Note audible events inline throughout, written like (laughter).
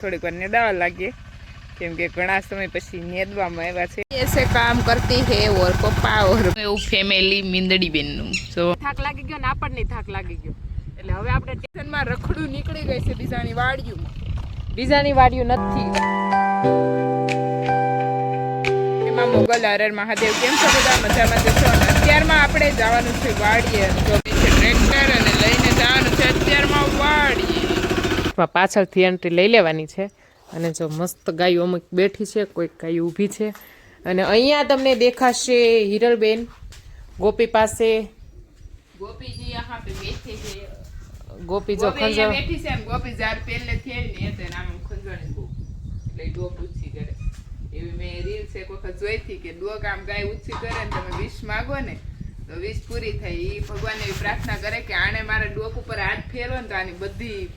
થોડીક વાર નેદાવા લાગીએ. કેમ કે ઘણા સમય પછી નેદવામાં આવ્યા છે. એસે કામ કરતી હે ઓર પપ્પા ઓર એવું ફેમિલી મીંદડી બેનનું સો થાક લાગી ગયો ને આપણને થાક લાગી ગયો. એટલે હવે આપણે સ્ટેશનમાં રખડું નીકળી ગઈ છે બીજાની વાડિયું બીજાની વાડિયું નથી. એમાં મોગલ હરર મહાદેવ કેમ છો બધા મજામાં જશો? અને અત્યારમાં આપણે જવાનું છે વાડીએ. તો ટ્રેક્ટર અને લઈને જવાનું છે. અત્યારમાં હાથમાં પાછળથી એન્ટ્રી લઈ લેવાની છે. અને જો મસ્ત ગાયું અમુક બેઠી છે કોઈક ગાય ઊભી છે. અને અહીંયા તમને દેખાશે હિરલબેન. ગોપી પાસે. ગોપીજી પે બેઠી છે. ગોપી જો છે ગોપી જાર પેલે ને આમ ખંજણી ગો એટલે ડો પૂછી કરે. એવી મેં રીલ્સ એક વખત જોઈ કે ડો કામ ગાય ઉછી કરે ને તમે વિશ માગો ને તો વિશ પૂરી થઈ. એ ભગવાન એવી પ્રાર્થના કરે કે આણે મારા ડોક ઉપર હાથ ફેરવો ને તો આની બધી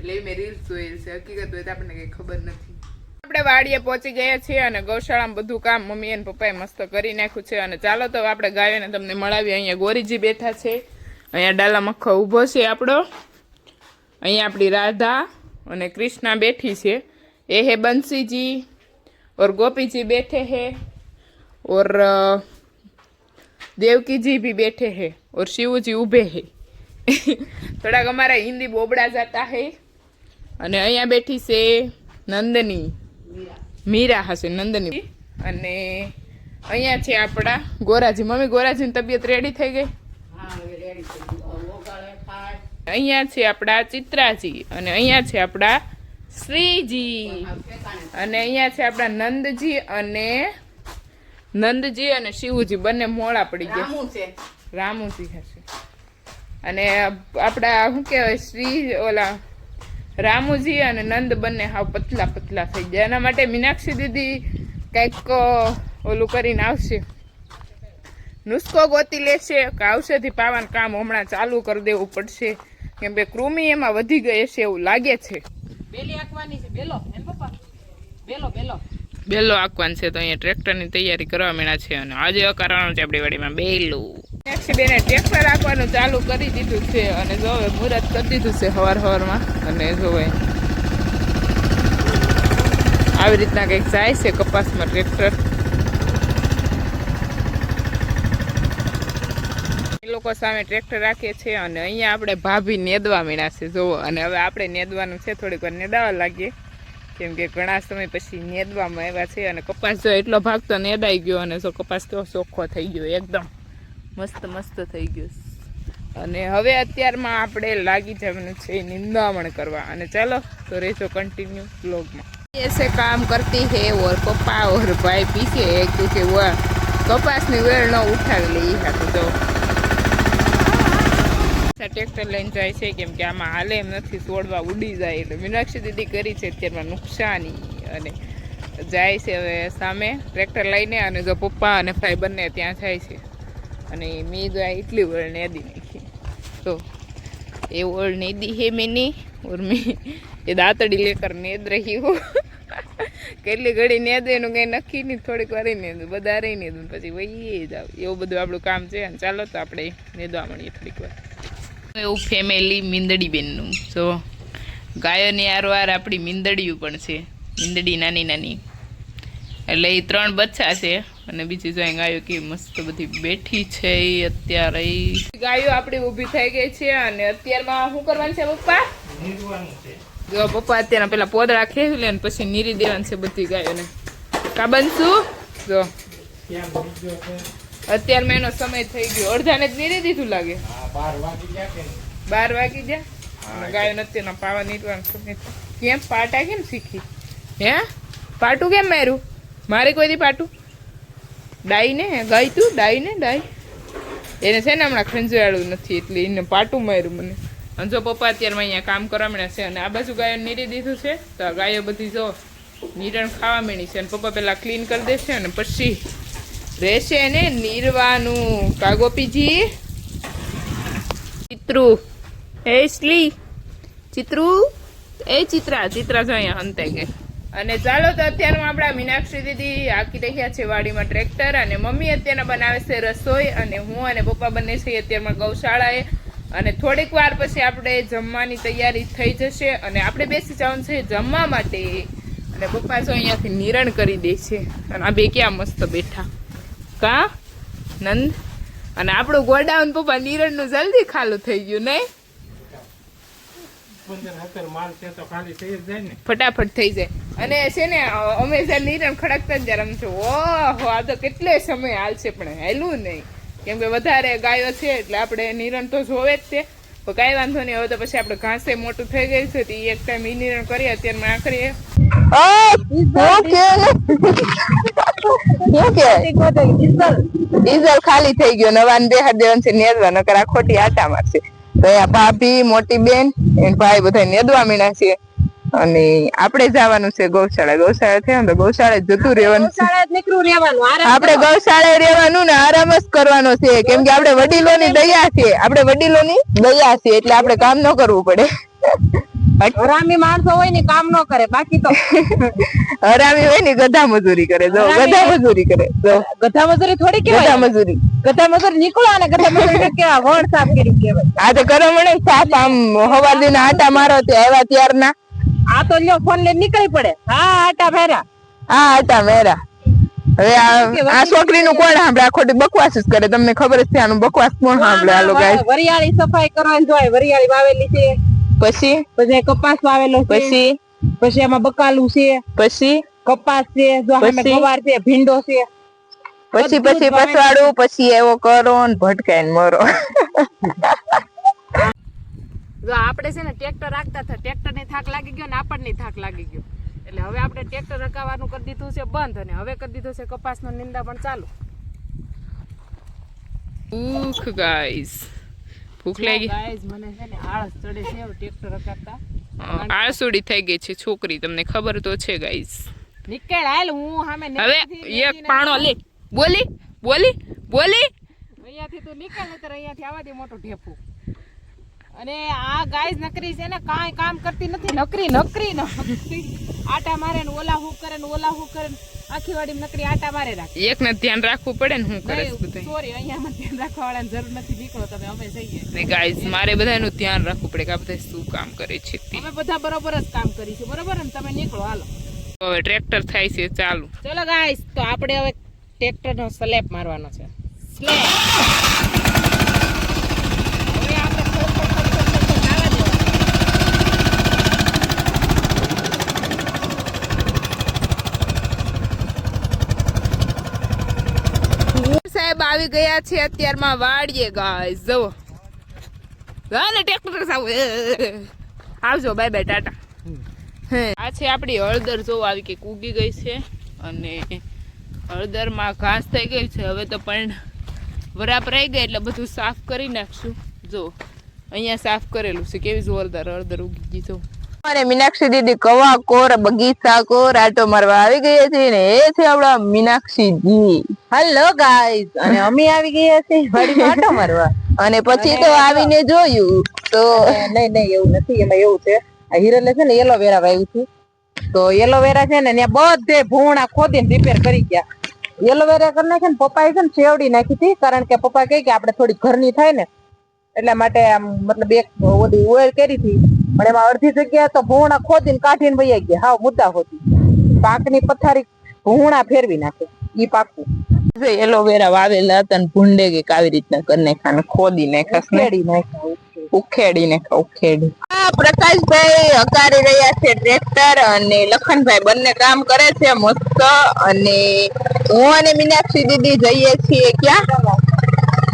એટલે મેં રીલ્સ જોયેલ છે. હકીકત હોય તો આપણને કંઈ ખબર નથી. આપણે વાડીએ પહોંચી ગયા છીએ અને ગૌશાળામાં બધું કામ મમ્મી અને પપ્પાએ મસ્ત કરી નાખ્યું છે. અને ચાલો તો આપણે ગાયોને તમને મળાવીએ. અહીંયા ગોરીજી બેઠા છે. અહીંયા ડાલા મખો ઊભો છે આપણો. અહીંયા આપણી રાધા અને ક્રિષ્ના બેઠી છે. એ હે બંસીજી, ઓર ગોપીજી બેઠે હે, ઓર દેવકીજી બી બેઠે હે, ઓર શિવજી ઊભે હે. (laughs) થોડાક અમારા હિન્દી બોબડા જતા હૈ. અને અહીંયા બેઠી છે નંદની. મીરા. હશે નંદની. અને અહીંયા છે આપણા ગોરાજી. મમ્મી ગોરાજીની તબિયત રેડી થઈ ગઈ? અહીંયા છે આપણા ચિત્રાજી અને અહીંયા છે આપણા શ્રીજી. અને અહીંયા છે આપણા નંદજી અને નંદજી અને શિવજી. બંને મોડા પડી ગયા. રામુજી હશે. અને આપણા શું કહેવાય શ્રી ઓલા રામુજી અને નંદ બંને હાવ પતલા પતલા થઈ ગયા. એના માટે મીનાક્ષી દીદી કંઈક ઓલું કરીને આવશે. નુસ્ખો ગોતી લેશે કે ઔષધિ પાવાનું કામ હમણાં ચાલુ કરી દેવું પડશે. કેમ કે કૃમિ એમાં વધી ગઈ છે એવું લાગે છે. બેલી આંકવાની છે. બેલો. પપ્પા? Bellow bellow. બેલો આંકવાની છે તો અહીંયા ટ્રેક્ટરની તૈયારી કરવા માંડ્યા છે અને આજે અકારવાનું છે આપણી વાડીમાં બેલું. બેને ટ્રેક્ટર આપવાનું ચાલુ કરી દીધું છે અને જો હવે મુહૂર્ત કરી દીધું છે હવારમાં. અને જો આવી રીતના કંઈક જાય છે કપાસમાં ટ્રેક્ટર. એ લોકો સામે ટ્રેક્ટર રાખે છે અને અહીંયા આપણે ભાભી નેદવા મીણા છે. જોવો અને હવે આપણે નેદવાનું છે, થોડીક વાર નેદાવા લાગીએ. કેમ કે ઘણા સમય પછી નેદવામાં આવ્યા છે અને કપાસ જો એટલો ભાગ તો નેદાઈ ગયો અને જો કપાસ કેવો ચોખ્ખો થઈ ગયો એકદમ. મસ્ત મસ્ત થઈ ગયું. અને હવે અત્યારમાં આપણે લાગી જવાનું છે નિંદામણ કરવા. અને ચાલો, તો રહેજો કન્ટિન્યુ બ્લોગમાં એસે કામ કરતી હે ઓર પપ્પા ઓર ભાઈ પીછે એક કે વા કપાસની વેળ ન ઉઠાવી લે એ તો ટ્રેક્ટર લઈને જાય છે, કેમ કે આમાં હાલે એમ નથી છોડવા ઉડી જાય. એટલે મીનાક્ષી દીદી કરી છે અત્યારમાં નુકસાની. અને જાય છે હવે સામે ટ્રેક્ટર લઈને, અને જો પપ્પા અને ભાઈ બંને ત્યાં જાય છે. અને મેં જો આ એટલી વળ નેદી નાખી તો એ ઓળ નેદી હે મેની और मैं ये दातड़ी लेकर नेद रही हूँ કેટલી ઘડી નેદે એનું કંઈ નક્કી નહીં થોડીક વાર નેદું બધા રહી નેદું પછી વહીએ જાવ એવું બધું આપણું કામ છે અને ચાલો તો આપણે નેદવા મળીએ થોડીક વાર એવું ફેમિલી મીંદડી બેનનું તો ગાયોની આરવાર આપણી મીંદડીયું પણ છે મીંદડી નાની નાની એટલે એ ત્રણ બચ્ચા છે અને બીજી જો ગાયો કે મસ્ત બધી બેઠી છે અત્યારે ગાયો આપણી ઊભી થઈ ગઈ છે અને અત્યારમાં શું કરવાનું છે પપ્પા? જો પપ્પા અત્યારે પેલા પોદળા ખેવી લે પછી નીરી દેવાનું છે બધી ગાયોને. કા બનશું? જો. અત્યારમાં એનો સમય થઈ ગયો. અડધાને જ નીરી દીધું લાગે. બાર વાગી ગયા ગાયો? નથી એના પાવા નીરવાનું કેમ? પાટા કેમ શીખી? હે? પાટું કેમ માર્યું? મારે કોઈ દી પાટું? ડાઈ ને, ગાય તું, ડાઈ ને, ડાઈ. એને છે ને હમણાં ખંજવાળું નથી, એટલે એને પાટું માર્યું મને. અને જો પપ્પા અત્યારમાં અહીંયા કામ કરવા માંડ્યા છે અને આ બાજુ ગાયો નીરી દીધું છે, તો ગાયો બધી જો નીરણ ખાવા માંડી છે અને પપ્પા પહેલાં ક્લીન કરી દેશે અને પછી રહેશે ને નીરવાનું. કાગોપીજી ચિત્રુ. એ સ્લી ચિત્રુ? એ ચિત્રા ચિત્રા જો અહીંયા અંતે ગઈ. અને ચાલો તો અત્યારમાં આપણા મીનાક્ષી દીદી આકી રહ્યા છે વાડીમાં ટ્રેક્ટર અને મમ્મી અત્યારના બનાવે છે રસોઈ અને હું અને પપ્પા બંને છીએ અત્યારમાં ગૌશાળાએ. અને થોડીક વાર પછી આપણે જમવાની તૈયારી થઈ જશે અને આપણે બેસી જવાનું છે જમવા માટે. અને પપ્પા જો અહીંયાથી નિરણ કરી દે છે. અને આ બે ક્યાં મસ્ત બેઠા. કા? નંદ? અને આપણું ગોડાઉન પપ્પા નિરણનું જલ્દી ખાલું થઈ ગયું, નહીં પંદર સત્તર માલ છે તો ખાલી થઈ જ જાય ને ફટાફટ થઈ જાય. અને છે ને અમે જ્યાં નિરણ ખડકતા જ રમશું ઓહો આ તો કેટલો સમય હાલશે પણ હેલું નહીં. કેમ કે વધારે ગાયો છે એટલે આપણે નિરણ તો જોવે જ છે. પણ કાંઈ વાંધો નહીં હવે તો પછી આપણે ઘાસે મોટું થઈ ગયું છે તો એક ટાઈમ ઈ નિરણ કરીએ અત્યારે માં કરીએ. ડીઝલ ખાલી થઈ ગયો નવા બે દેવાનું છે નેરવા નકર આ ખોટી આટા મારશે અહીંયા ભાભી મોટી બેન એન ભાઈ બધા નેદવા મીણા છે અને આપણે જવાનું છે ગૌશાળા. ગૌશાળા થયા ને તો ગૌશાળા જતું રહેવાનું છે. આપણે ગૌશાળા રહેવાનું ને આરામ જ કરવાનો છે. કેમ કે આપણે વડીલોની દયા છે. આપણે વડીલોની દયા છે એટલે આપણે કામ ન કરવું પડે. હરામી માણસો હોય ને કામ ન કરે. બાકી તો (laughs) હરામી હોય ને ગધા મજૂરી કરે. જો ગધા મજૂરી કરે. જો. ગધા મજૂરી થોડી ગધા મજૂરી. ગધા મજૂરી નીકળો અને ગધા મજૂરી કેવા વણ સાફ કરી કેવાય આ તો કરો મને સાફ આમ હવાર દિન આટા મારો તે આવ્યા ત્યારના. આ તો લ્યો ફોન લઈને નીકળી પડે. હા આટા મેરા હા આટા મેરા હવે આ છોકરી નું કોણ સાંભળે? આ ખોટી બકવાસ જ કરે. તમને ખબર જ છે આનું બકવાસ કોણ સાંભળે? આ લોકો વરિયાળી સફાઈ કરવાની જોઈએ વરિયાળી વાવેલી છે. પછી? પછી કપાસ વાવેલો છે. પછી? પછી એમાં બકાલું છે. પછી? કપાસ છે? ગવાર છે ભીંડો છે. પછી પછી પસવાડું પછી એવો કરો ને ભટકાઈને મરો. જો આપણે છે ને ટ્રેક્ટર રાખતા હતા. ટ્રેક્ટર ને થાક લાગી ગયો ને આપણને થાક લાગી ગયો. એટલે હવે આપણે ટ્રેક્ટર રકાવાનું કરી દીધું છે બંધ અને હવે કરી દીધું છે કપાસનો નિંદા પણ ચાલુ ગાઈસ ભૂખ લાગી. મને છે ને આળસ ચડે છે ટ્રેક્ટર રકાતા આળસુડી થઈ ગઈ છે છોકરી તમને ખબર તો છે ગાઈસ નીકળ હાલ હું સામે હવે એક પાણો લે. બોલી બોલી બોલી. અહીંયાથી તું નીકળ નતર અહીંયાથી આવા દે મોટો ઢેફો. અને આ ગાઈસ નકરી છે ને કાંઈ કામ કરતી નથી. નકરી નકરી નકરી. આટા મારે ને ઓલા હું કરે ને ઓલા હું કરે ને આખી વાડી નકરી આટા મારે રાખે. એકને ધ્યાન રાખવું પડે ને હું કરે સોરી અહીંયા ધ્યાન રાખવા વાળાની જરૂર નથી. નીકળો તમે અમે જઈએ. ને ગાઈઝ મારે બધાનું ધ્યાન રાખવું પડે કે આ બધા શું કામ કરે છે અમે બધા બરોબર જ કામ કરીશું બરોબર ને? તમે નીકળો હાલો. હવે ટ્રેક્ટર થાય છે ચાલુ. ચલો ગાઈઝ તો આપણે હવે ટ્રેક્ટરનો સ્લેપ મારવાનો છે. સ્લેપ હવે આપણે થોડું થોડું થોડું થોડું થોડું નાવા દેવાનું. સાહેબ આવી ગયા છે. અત્યારમાં વાડીએ ગાય જવો હા ને ટ્રેક્ટર સાવ આવજો બાય બાય ટાટા. હે. આ છે આપણી હળદર. જો આવી કે કૂગી ગઈ છે અને હળદરમાં ઘાસ થઈ ગઈ છે. હવે તો પણ વરાપ રહી ગઈ, એટલે બધું સાફ કરી નાખશું. જો અહીંયા સાફ કરેલું છે. કેવી જોરદાર હળદર ઉગી ગઈ જો અને મીનાક્ષી દીદી કવા કોર બગીચા કોર આટો મારવા આવી ગયા છે ને એ છે આપણા મીનાક્ષીજી હેલો ગાઈઝ અને અમે આવી ગયા છે વાડીમાં આટો મારવા. અને પછી તો આવીને જોયું તો નહીં નહીં એવું નથી એમાં એવું છે. આ હિરલે છે ને એલોવેરા વાવ્યું છે. તો એલોવેરા છે ને ત્યાં બધે ભૂણા ખોદીને રિપેર કરી ગયા. એલોવેરા કરી નાખે ને પપ્પાએ છે ને છેવડી નાખી હતી કારણ કે પપ્પા કહે કે આપણે થોડી ઘરની થાય ને એટલા માટે આમ મતલબ એક ઓલી ઓઇલ કરી હતી. પણ એમાં અડધી જગ્યાએ તો ભૂણા ખોદીને કાઢીને વહી ગયા. હાવ મુદ્દા હોતી. પાકની પથારી ભૂણા ફેરવી નાખે. ઈ પાકું. એલોવેરા વાવેલા હતા ને ભૂંડે કે આવી રીતના કરી નાખ્યા ખોદી નાખ્યા ફેરવી નાખ્યા ઉખેડી. નાખ્યા ઉખેડી. આ પ્રકાશભાઈ હકારી રહ્યા છે ટ્રેક્ટર અને લખનભાઈ બંને કામ કરે છે મસ્ત. અને હું અને મીનાક્ષી દીદી જઈએ છીએ ક્યાં?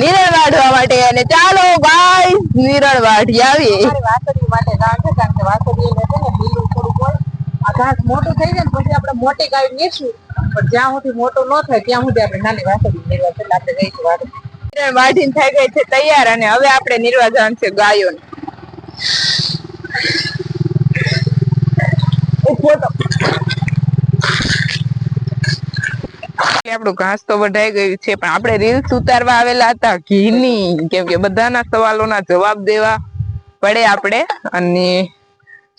નિરણ વાઢવા માટે અને ચાલો ગાય નિરણ વાઢી આવીએ. વાસળી માટે ગાળ છે કારણ કે વાસળી એને છે ને લીલું થોડુંક હોય. આ ઘાસ મોટું થઈ જાય ને પછી આપણે મોટી ગાય નીરશું. પણ જ્યાં સુધી મોટું ન થાય ત્યાં સુધી આપણે નાની વાસળી નીરવા છે આપણે જઈશું નિરણ વાઢીને થઈ ગઈ છે તૈયાર અને હવે આપણે નિર્વા જવાનું છે ગાયોને. આપણું ઘાસ તો વઢાઈ ગયું છે, પણ આપણે રીલ્સ ઉતારવા આવેલા હતા, ઘીની. કેમ કે બધાના સવાલોના જવાબ દેવા પડે આપણે. અને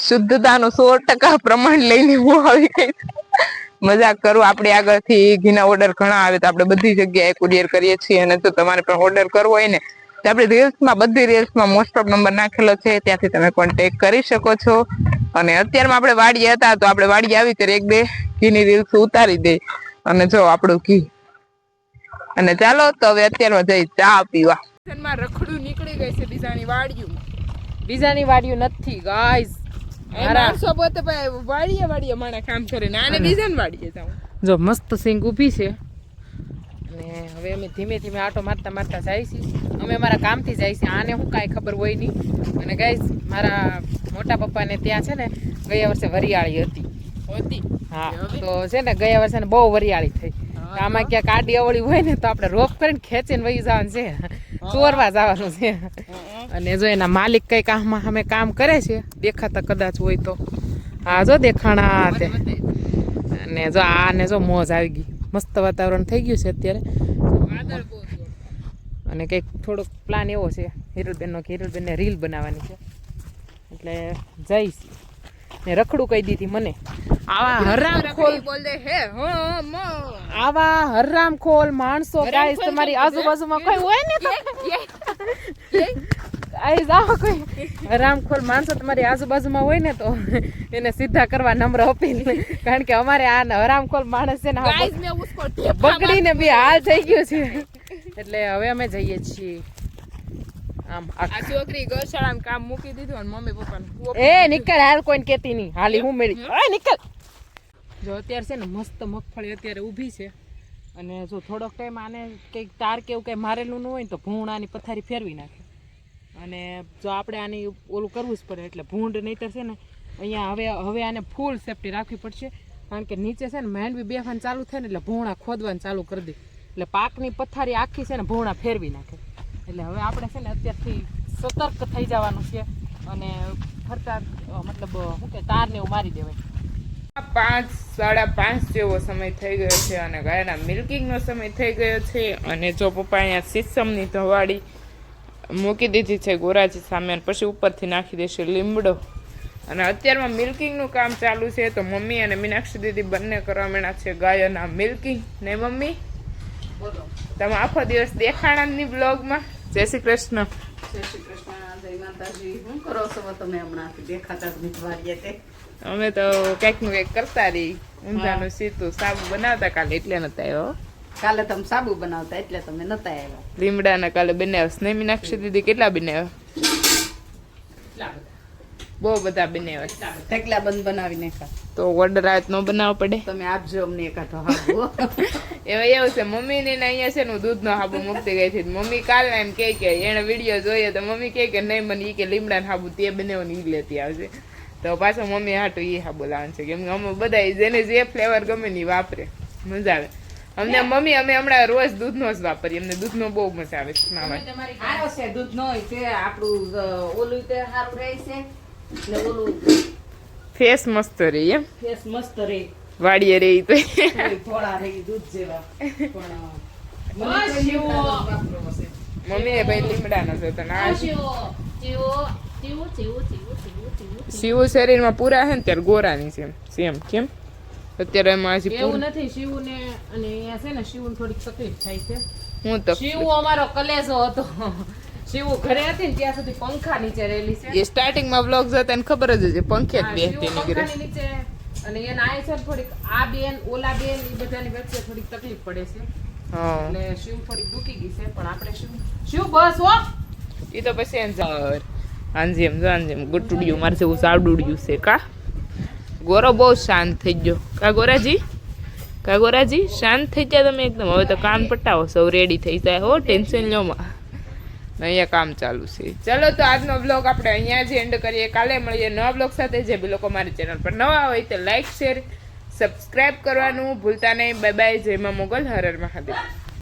શુદ્ધતાનું સો ટકા પ્રમાણ લઈને હું આવી ગઈ મજાક કરું, આપણે આગળથી ઘીના ઓર્ડર ઘણા આવે તો આપણે બધી જગ્યાએ કુરિયર કરીએ છીએ. અને જો તમારે પણ ઓર્ડર કરવો હોય ને, તો આપણે રીલ્સમાં બધી રીલ્સમાં મોસ્ટ ઓફ નંબર નાખેલો છે. ત્યાંથી તમે કોન્ટેક કરી શકો છો. અને અત્યારમાં આપણે વાડીએ હતા, તો આપણે વાડીએ આવી ત્યારે એક બે ઘીની રીલ્સ ઉતારી દે. અને જો આપણું ઘી. અને ચાલો તો હવે અત્યારમાં જઈ ચા પીવા. રખડું નીકળી ગઈ છે બીજાની વાડીયું. બીજાની વાડિયું નથી ગાઈઝ માણસો પોતે ભાઈ વાડીએ વાડીએ માણે કામ કરે ને આને બીજાની વાડીએ જાઉં. જો મસ્ત સિંગ ઊભી છે. અને હવે અમે ધીમે ધીમે આટો મારતા મારતા જાય છીએ. અમે અમારા કામથી જાય છીએ. આને હું કાંઈ ખબર હોય નહીં. અને ગાઈઝ મારા મોટા પપ્પાને ત્યાં છે ને ગયા વર્ષે વરિયાળી હતી. હોતી. હા. તો છે ને ગયા વર્ષે ને બહુ વરિયાળી થઈ. આમાં ક્યાંક આડી અવળી હોય ને તો આપણે રોપ કરીને ખેંચીને વહી જવાનું છે. ચોરવા જવાનું છે. અને જો એના માલિક કઈ કામમાં અમે કામ કરે છે દેખાતા કદાચ હોય તો. હા જો દેખાણા તે. અને જો આને જો મોજ આવી ગઈ. મસ્ત વાતાવરણ થઈ ગયું છે અત્યારે. અને કંઈક થોડોક પ્લાન એવો છે હિરલબેનનો કે હિરલબેનને રીલ બનાવવાની છે. એટલે જઈશ. ને રખડું કહી દીધી મને. આવા હરામ ખોલ બોલ દે હે હો મો. આવા હરામ ખોલ માણસો ગાઈસ તમારી આજુબાજુમાં કોઈ હોય ને તો? ગાઈસ આવા કોઈ. હરામ ખોલ માણસો તમારી આજુબાજુમાં હોય ને તો એને સીધા કરવા નમ્ર અપીલ. કારણ કે અમારે આ હરામ ખોલ માણસ છે ને ગાઈસ મેં ઉસકો બગડીને બી હાલ થઈ ગયું છે. એટલે હવે અમે જઈએ છીએ. આમ આ- છોકરી ગૌશાળામાં કામ મૂકી દીધું અને મમ્મી પપ્પાને એ નીકળ હાલ કોઈને કહેતી નહીં. હાલી હું મેળી. ઓય નીકળ. જો અત્યારે છે ને મસ્ત મગફળી અત્યારે ઊભી છે. અને જો થોડોક ટાઈમ આને કંઈક તાર કે એવું કંઈ મારેલું ન હોય તો ભૂણાની પથારી ફેરવી નાખે. અને જો આપણે આની ઓલું કરવું જ પડે એટલે ભૂંડ નહીતર છે ને અહીંયા હવે હવે આને ફૂલ સેફટી રાખવી પડશે. કારણ કે નીચે છે ને માંડવી બેફાન ચાલુ થાય ને એટલે ભૂણા ખોદવાનું ચાલુ કરી દે. એટલે પાકની પથારી આખી છે ને ભૂણા ફેરવી નાખે. એટલે હવે આપણે છે ને અત્યારથી સતર્ક થઈ જવાનું છે અને ફરતા મતલબ શું કે તારને એવું મારી દેવાય. પાંચ, સાડા પાંચ જેવો સમય થઈ ગયો છે અને ગાયના મિલ્કિંગનો સમય થઈ ગયો છે અને જો પપ્પા અહીંયા સીસમની ધવાડી મૂકી દીધી છે ગોરાજી સામે અને પછી ઉપરથી નાખી દેશે લીમડો. અને અત્યારમાં મિલ્કિંગનું કામ ચાલુ છે તો મમ્મી અને મીનાક્ષી દીદી બંને કરવા માંડ્યા છે ગાયના મિલ્કિંગ. ને મમ્મી? તમે આખો દિવસ દેખાણા ની બ્લોગમાં જય શ્રી કૃષ્ણ. જય શ્રી કૃષ્ણ. જય માતાજી. શું કરો છો તમે હમણાં? દેખાતા જ નથી તે. અમે તો કંઈકનું કંઈક કરતા રહી. ઊંધાનું સીતું સાબુ બનાવતા કાલે એટલે નતા આવ્યો કાલે તમે સાબુ બનાવતા એટલે તમે નતા આવ્યા. લીમડાના કાલે બનાવ્યો. સ્નેહ મીનાક્ષી દીદી કેટલા બનાવ્યા? બહુ બધા બનાવે થેકલા બંધ બનાવીને નાખા તો ઓર્ડર આવે ન બનાવવો પડે. તમે આપજો અમને એકાદો હાબુ એવા એવું છે મમ્મી ને અહીંયા છે ને દૂધનો હાબુ મૂકતી ગઈ હતી. મમ્મી કાલે એમ કે કે એને વીડિયો જોઈએ તો મમ્મી કે કે નહીં મને ઈ કે લીમડાનો હાબુ તે બનાવવાની ઈ લેતી આવશે તો પાછો મમ્મી હાટું ઈ હાબુ લાવવાનું છે. કેમ કે અમે બધા જેને જે ફ્લેવર ગમે ને વાપરે. મજા આવે. અમને મમ્મી અમે હમણાં રોજ દૂધનો જ વાપરીએ. અમને દૂધનો બહુ મજા આવે છે. નાવાની છે દૂધ નો આપણું ઓલું તે સારું રહે છે. ઓલું ફેસ મસ્ત રહી એમ? ફેસ મસ્ત રહે. વાડીએ રહી તો. થોડા રહી દૂધ જેવા. મમ્મી એ ભાઈ લીમડાનો છે તો ના. શિવ શરીરમાં પૂરા છે ને ત્યારે ગોરાની છે સેમ કેમ? અત્યારે એમાં હજી એવું નથી શિવ ને અને અહીંયા છે ને શિવ થોડીક તકલીફ થાય છે. હું તો શિવ અમારો કલેજો હતો. શિવ ઘરે હતી ને ત્યાં સુધી પંખા નીચે રહેલી છે. એ સ્ટાર્ટિંગમાં બ્લોગ હતા એને ખબર જ છે પંખે જ બેસતી શિવ નીચે અને એના આ છે થોડીક આ બેન ઓલા બેન એ બધાની વચ્ચે થોડીક તકલીફ પડે છે. હા. એટલે શિવ થોડીક દુખી ગઈ છે પણ આપણે શિવ શિવ બસ હો! એ તો પછી એમ જાવર હાંજી એમ જો આંજી એમ ગુટુડિયું મારે જેવું સાવડુડિયું છે કા? ગોરો બહુ શાંત થઈ ગયો. કા ગોરાજી? કા ગોરાજી? શાંત થઈ ગયા તમે એકદમ. હવે તો કાન પટાવો સૌ રેડી થઈ જાય. હો ટેન્શન લો માં. અહીંયા કામ ચાલુ છે. ચલો તો આજનો બ્લોગ આપણે અહીંયા જ એન્ડ કરીએ. કાલે મળીએ નવા બ્લોગ સાથે. જે બી લોકો મારી ચેનલ પર નવા હોય તો લાઈક શેર સબસ્ક્રાઈબ કરવાનું ભૂલતા નહીં. બાય બાય જય માં મોગલ. હરર હર મહાદેવ.